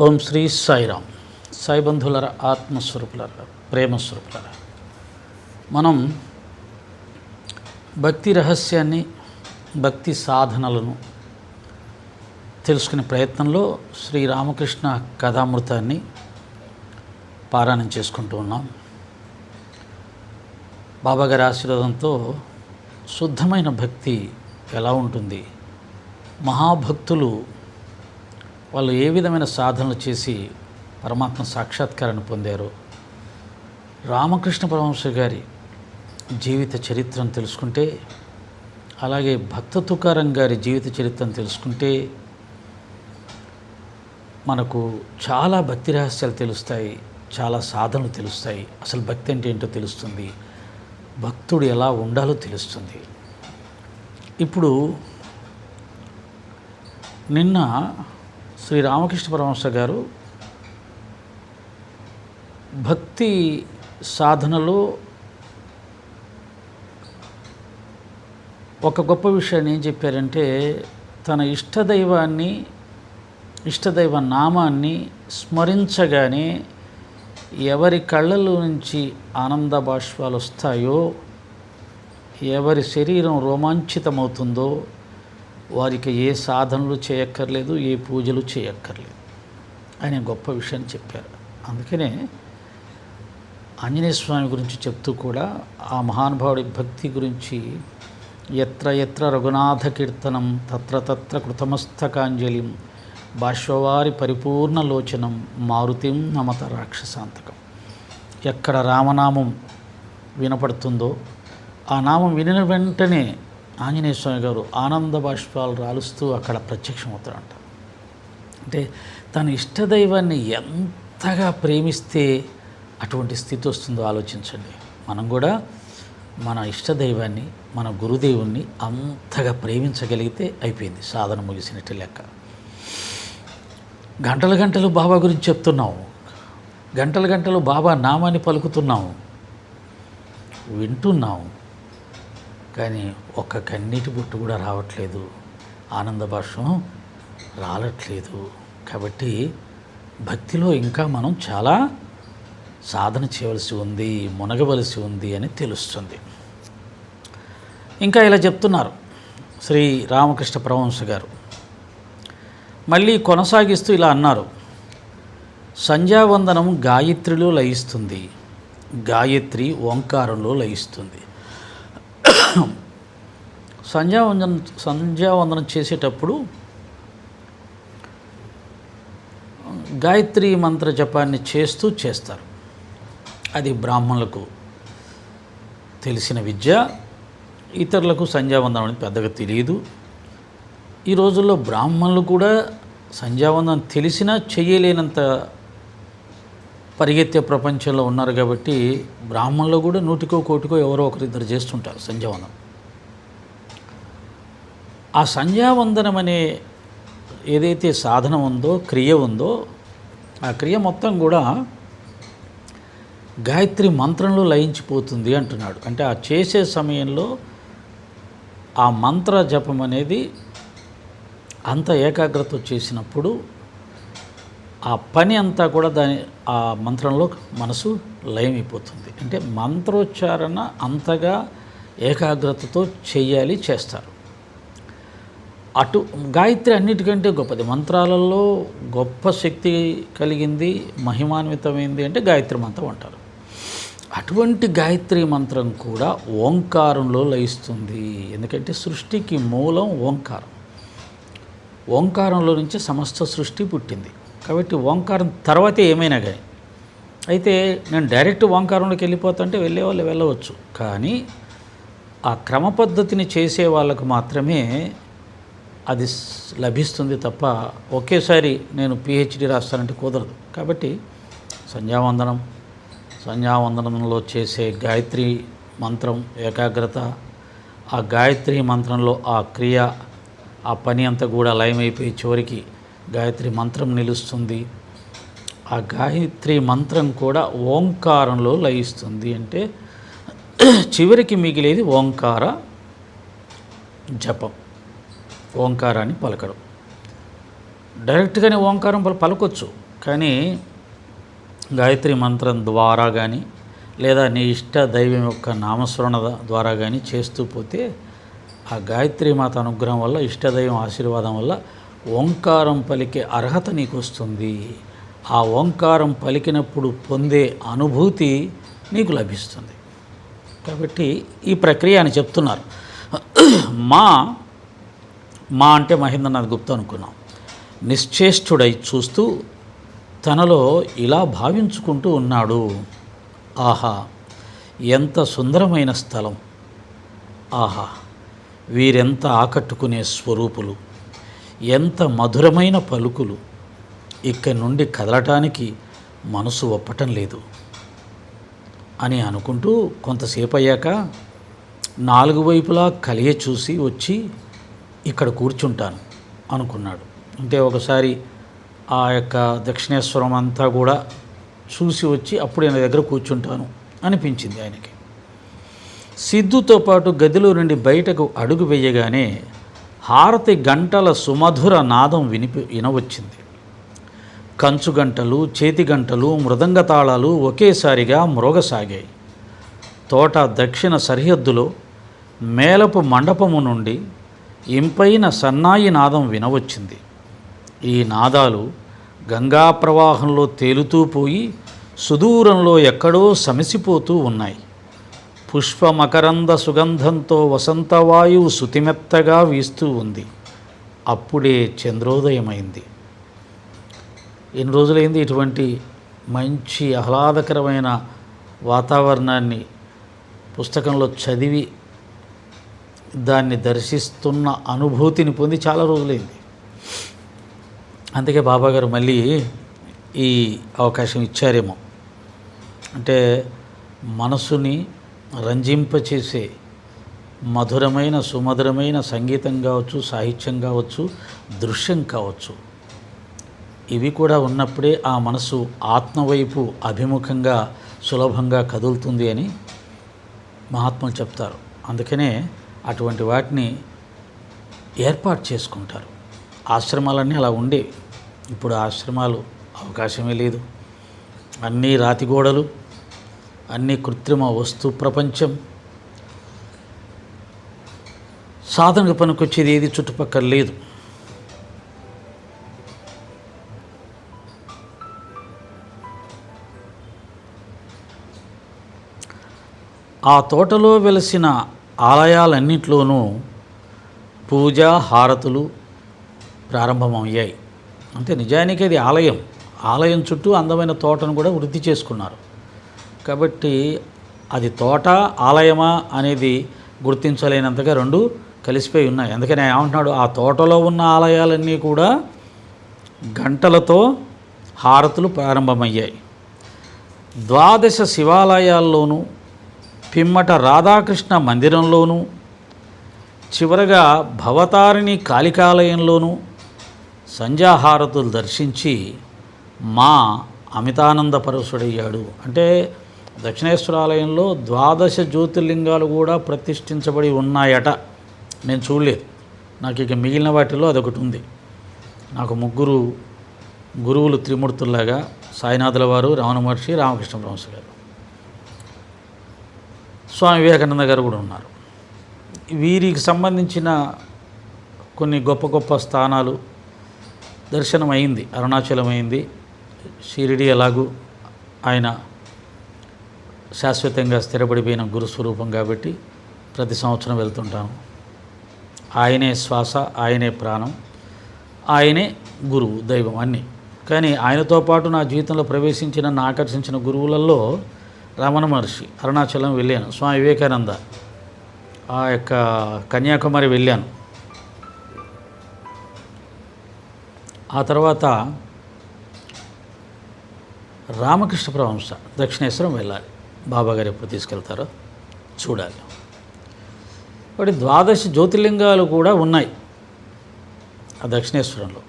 ఓం శ్రీ సాయిరామ్. సాయి బంధువులర ఆత్మస్వరూపులర ప్రేమస్వరూపులర. మనం భక్తి రహస్యాన్ని భక్తి సాధనలను తెలుసుకునే ప్రయత్నంలో శ్రీ రామకృష్ణ కథామృతాన్ని పారాయణం చేసుకుంటూ ఉన్నాం. బాబాగారి ఆశీర్వాదంతో శుద్ధమైన భక్తి ఎలా ఉంటుంది? మహాభక్తులు వాళ్ళు ఏ విధమైన సాధనలు చేసి పరమాత్మ సాక్షాత్కారాన్ని పొందారో రామకృష్ణ పరమహంస గారి జీవిత చరిత్రను తెలుసుకుంటే అలాగే భక్త తుకారం గారి జీవిత చరిత్రను తెలుసుకుంటే మనకు చాలా భక్తి రహస్యాలు తెలుస్తాయి చాలా సాధనలు తెలుస్తాయి. అసలు భక్తి అంటే ఏంటో తెలుస్తుంది. భక్తుడు ఎలా ఉండాలో తెలుస్తుంది. ఇప్పుడు నిన్న శ్రీ రామకృష్ణ పరమహంస గారు భక్తి సాధనలో ఒక గొప్ప విషయాన్ని ఏం చెప్పారంటే తన ఇష్టదైవాన్ని ఇష్టదైవ నామాన్ని స్మరించగానే ఎవరి కళ్ళలో నుంచి ఆనంద బాష్పాలు వస్తాయో ఎవరి శరీరం రోమాంచితమవుతుందో వారికి ఏ సాధనలు చేయక్కర్లేదు ఏ పూజలు చేయక్కర్లేదు. ఆయన గొప్ప విషయాన్ని చెప్పారు. అందుకనే ఆంజనేయ స్వామి గురించి చెప్తూ కూడా ఆ మహానుభావుడి భక్తి గురించి ఎత్ర ఎత్ర రఘునాథ కీర్తనం తత్ర తత్ర కృతమస్తకాంజలిం భాష్వవారి పరిపూర్ణ లోచనం మారుతిం నమత రాక్షసాంతకం. ఎక్కడ రామనామం వినపడుతుందో ఆ నామం వినిన వెంటనే ఆంజనేయ స్వామి గారు ఆనంద బాష్పాలు రాలుస్తూ అక్కడ ప్రత్యక్షమవుతారంట. అంటే తన ఇష్టదైవాన్ని ఎంతగా ప్రేమిస్తే అటువంటి స్థితి వస్తుందో ఆలోచించండి. మనం కూడా మన ఇష్టదైవాన్ని మన గురుదేవుణ్ణి అంతగా ప్రేమించగలిగితే అయిపోయింది సాధన ముగిసినట్టు లెక్క. గంటలు గంటలు బాబా గురించి చెప్తున్నాము గంటలు గంటలు బాబా నామాన్ని పలుకుతున్నాము వింటున్నాము కానీ ఒక్క కన్నీటి బుట్టు కూడా రావట్లేదు. ఆనంద భాషం రాలట్లేదు. కాబట్టి భక్తిలో ఇంకా మనం చాలా సాధన చేయవలసి ఉంది మునగవలసి ఉంది అని తెలుస్తుంది. ఇంకా ఇలా చెప్తున్నారు శ్రీ రామకృష్ణ పరమహంస గారు. మళ్ళీ కొనసాగిస్తూ ఇలా అన్నారు సంధ్యావందనం గాయత్రిలో లయిస్తుంది గాయత్రి ఓంకారంలో లయిస్తుంది. సంధ్యావందనం సంధ్యావందనం చేసేటప్పుడు గాయత్రి మంత్ర జపాన్ని చేస్తూ చేస్తారు. అది బ్రాహ్మణులకు తెలిసిన విద్య ఇతరులకు సంధ్యావందనం అనేది పెద్దగా తెలియదు. ఈ రోజుల్లో బ్రాహ్మణులు కూడా సంధ్యావందనం తెలిసినా చేయలేనంత పరిగెత్తే ప్రపంచంలో ఉన్నారు కాబట్టి బ్రాహ్మణులు కూడా నూటికో కోటికో ఎవరో ఒకరిద్దరు చేస్తుంటారు సంధ్యావందనం. ఆ సంధ్యావందనం అనే ఏదైతే సాధన ఉందో క్రియ ఉందో ఆ క్రియ మొత్తం కూడా గాయత్రి మంత్రంలో లయించిపోతుంది అంటున్నాడు. అంటే ఆ చేసే సమయంలో ఆ మంత్ర జపం అనేది అంత ఏకాగ్రత చేసినప్పుడు ఆ పని అంతా కూడా దాని ఆ మంత్రంలో మనసు లయమైపోతుంది. అంటే మంత్రోచ్చారణ అంతగా ఏకాగ్రతతో చేయాలి చేస్తారు. అటు గాయత్రి అన్నిటికంటే గొప్పది. మంత్రాలలో గొప్ప శక్తి కలిగింది మహిమాన్వితమైంది అంటే గాయత్రి మంత్రం అంటారు. అటువంటి గాయత్రి మంత్రం కూడా ఓంకారంలో లయిస్తుంది. ఎందుకంటే సృష్టికి మూలం ఓంకారం. ఓంకారంలో నుంచి సమస్త సృష్టి పుట్టింది. కాబట్టి ఓంకారం తర్వాతే ఏమైనా కానీ. అయితే నేను డైరెక్ట్ ఓంకారంలోకి వెళ్ళిపోతుంటే వెళ్ళే వాళ్ళు వెళ్ళవచ్చు. కానీ ఆ క్రమ పద్ధతిని చేసే వాళ్ళకు మాత్రమే అది లభిస్తుంది తప్ప ఒకేసారి నేను పిహెచ్డి రాస్తానంటే కుదరదు. కాబట్టి సంధ్యావందనం సంధ్యావందనంలో చేసే గాయత్రి మంత్రం ఏకాగ్రత ఆ గాయత్రి మంత్రంలో ఆ క్రియ ఆ పని అంతా కూడా లయమైపోయి చివరికి గాయత్రి మంత్రం నిలుస్తుంది. ఆ గాయత్రి మంత్రం కూడా ఓంకారంలో లయిస్తుంది అంటే చివరికి మిగిలేది ఓంకార జపం. ఓంకారాన్ని పలకడం. డైరెక్ట్గానే ఓంకారం పల- పలకొచ్చు. కానీ గాయత్రి మంత్రం ద్వారా కానీ లేదా నీ ఇష్ట దైవం యొక్క నామస్మరణ ద్వారా కానీ చేస్తూ పోతే ఆ గాయత్రి మాత అనుగ్రహం వల్ల ఇష్టదైవం ఆశీర్వాదం వల్ల ఓంకారం పలికే అర్హత నీకు వస్తుంది ఆ ఓంకారం పలికినప్పుడు పొందే అనుభూతి నీకు లభిస్తుంది. కాబట్టి ఈ ప్రక్రియ అని చెప్తున్నారు. మా మా అంటే మహేంద్రనాథ్ గుప్తా అనుకున్నాం. నిశ్చేష్టుడై చూస్తూ తనలో ఇలా భావించుకుంటూ ఉన్నాడు. ఆహా ఎంత సుందరమైన స్థలం. ఆహా వీరెంత ఆకట్టుకునే స్వరూపులు. ఎంత మధురమైన పలుకులు ఇక్కడి నుండి కదలటానికి మనసు ఒప్పటం లేదు అని అనుకుంటూ కొంతసేపు అయ్యాక నాలుగు వైపులా కలియ చూసి వచ్చి ఇక్కడ కూర్చుంటాను అనుకున్నాడు. అంటే ఒకసారి ఆ యొక్క దక్షిణేశ్వరం అంతా కూడా చూసి వచ్చి అప్పుడు ఆయన దగ్గర కూర్చుంటాను అనిపించింది ఆయనకి. సిద్ధుతో పాటు గదిలో నుండి బయటకు అడుగు వేయగానే హారతి గంటల సుమధుర నాదం వినిపి వినవచ్చింది. కంచు గంటలు చేతి గంటలు మృదంగ తాళాలు ఒకేసారిగా మ్రోగసాగాయి. తోట దక్షిణ సరిహద్దులో మేలపు మండపము నుండి ఇంపైన సన్నాయి నాదం వినవచ్చింది. ఈ నాదాలు గంగా ప్రవాహంలో తేలుతూ పోయి సుదూరంలో ఎక్కడో సమసిపోతూ ఉన్నాయి. పుష్ప మకరంద సుగంధంతో వసంతవాయువు శుతిమెత్తగా వీస్తూ ఉంది. అప్పుడే చంద్రోదయమైంది. ఎన్ని రోజులైంది ఇటువంటి మంచి ఆహ్లాదకరమైన వాతావరణాన్ని పుస్తకంలో చదివి దాన్ని దర్శిస్తున్న అనుభూతిని పొంది చాలా రోజులైంది. అందుకే బాబాగారు మళ్ళీ ఈ అవకాశం ఇచ్చారేమో. అంటే మనసుని రంజింపచేసే మధురమైన సుమధురమైన సంగీతం కావచ్చు సాహిత్యం కావచ్చు దృశ్యం కావచ్చు. ఇవి కూడా ఉన్నప్పుడే ఆ మనసు ఆత్మవైపు అభిముఖంగా సులభంగా కదులుతుంది అని మహాత్ములు చెప్తారు. అందుకనే అటువంటి వాటిని ఏర్పాటు చేసుకుంటారు. ఆశ్రమాలన్నీ అలా ఉండేవి. ఇప్పుడు ఆశ్రమాలు అవకాశమే లేదు. అన్నీ రాతి గోడలు అన్ని కృత్రిమ వస్తు ప్రపంచం. సాధనకు పనికొచ్చేది ఏది చుట్టుపక్కల లేదు. ఆ తోటలో వెలసిన ఆలయాలన్నింటిలోనూ పూజ హారతులు ప్రారంభమయ్యాయి. అంటే నిజానికి అది ఆలయం. ఆలయం చుట్టూ అందమైన తోటను కూడా వృద్ధి చేసుకున్నారు. కాబట్టి అది తోట ఆలయమా అనేది గుర్తించలేనంతగా రెండు కలిసిపోయి ఉన్నాయి. అందుకని ఏమంటున్నాడు ఆ తోటలో ఉన్న ఆలయాలన్నీ కూడా గంటలతో హారతులు ప్రారంభమయ్యాయి. ద్వాదశ శివాలయాల్లోనూ పిమ్మట రాధాకృష్ణ మందిరంలోనూ చివరగా భవతారిణి కాళికాలయంలోనూ సంధ్యాహారతులు దర్శించి మా అమితానంద పరవశుడయ్యాడు అంటే దక్షిణేశ్వర ఆలయంలో ద్వాదశ జ్యోతిర్లింగాలు కూడా ప్రతిష్ఠించబడి ఉన్నాయట. నేను చూడలేదు. నాకు ఇక మిగిలిన వాటిలో అదొకటి ఉంది. నాకు ముగ్గురు గురువులు త్రిమూర్తుల్లాగా సాయినాథుల వారు రమణ మహర్షి రామకృష్ణ బ్రహ్మశ గారు. స్వామి వివేకానంద గారు కూడా ఉన్నారు. వీరికి సంబంధించిన కొన్ని గొప్ప గొప్ప స్థానాలు దర్శనం అయింది అరుణాచలం అయింది షిరిడి ఎలాగూ ఆయన శాశ్వతంగా స్థిరపడిపోయిన గురుస్వరూపం కాబట్టి ప్రతి సంవత్సరం వెళ్తుంటాను. ఆయనే శ్వాస ఆయనే ప్రాణం ఆయనే గురువు దైవం అన్నీ. కానీ ఆయనతో పాటు నా జీవితంలో ప్రవేశించిన నా ఆకర్షించిన గురువులలో రమణ మహర్షి అరుణాచలం వెళ్ళాను. స్వామి వివేకానంద ఆ యొక్క కన్యాకుమారి వెళ్ళాను. ఆ తర్వాత రామకృష్ణ పరమహంస దక్షిణేశ్వరం వెళ్ళాలి. బాబాగారు ఎప్పుడు తీసుకెళ్తారో చూడాలి. వాటి ద్వాదశ జ్యోతిర్లింగాలు కూడా ఉన్నాయి ఆ దక్షిణేశ్వరంలో.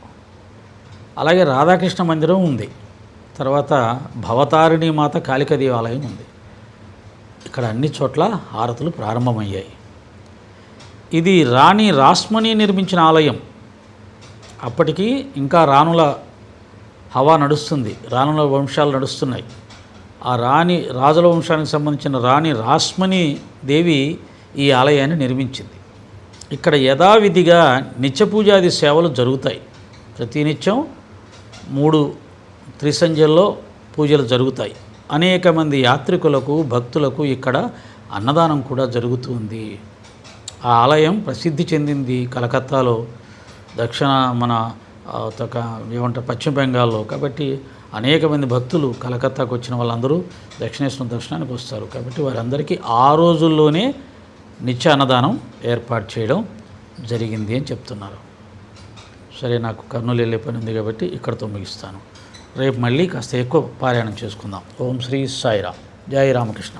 అలాగే రాధాకృష్ణ మందిరం ఉంది. తర్వాత భవతారిణి మాత కాళిక దేవాలయం ఉంది. ఇక్కడ అన్ని చోట్ల హారతులు ప్రారంభమయ్యాయి. ఇది రాణి రాస్మణి నిర్మించిన ఆలయం. అప్పటికి ఇంకా రాణుల హవా నడుస్తుంది. రానుల వంశాలు నడుస్తున్నాయి. ఆ రాణి రాజుల వంశానికి సంబంధించిన రాణి రాస్మణి దేవి ఈ ఆలయాన్ని నిర్మించింది. ఇక్కడ యథావిధిగా నిత్యపూజాది సేవలు జరుగుతాయి. ప్రతినిత్యం మూడు త్రిసంధ్యల్లో పూజలు జరుగుతాయి. అనేక మంది యాత్రికులకు భక్తులకు ఇక్కడ అన్నదానం కూడా జరుగుతుంది. ఆ ఆలయం ప్రసిద్ధి చెందింది కలకత్తాలో దక్షిణ మన ఏమంటారు పశ్చిమ బెంగాల్లో. కాబట్టి అనేక మంది భక్తులు కలకత్తాకు వచ్చిన వాళ్ళందరూ దక్షిణేశ్వరం దర్శనానికి వస్తారు. కాబట్టి వారందరికీ ఆ రోజుల్లోనే నిత్య అన్నదానం ఏర్పాటు చేయడం జరిగింది అని చెప్తున్నారు. సరే నాకు కర్నూలు వెళ్ళే పని ఉంది కాబట్టి ఇక్కడతో ముగిస్తాను. రేపు మళ్ళీ కాస్త ఎక్కువ పారాయణం చేసుకుందాం. ఓం శ్రీ సాయిరామ్. జై రామకృష్ణ.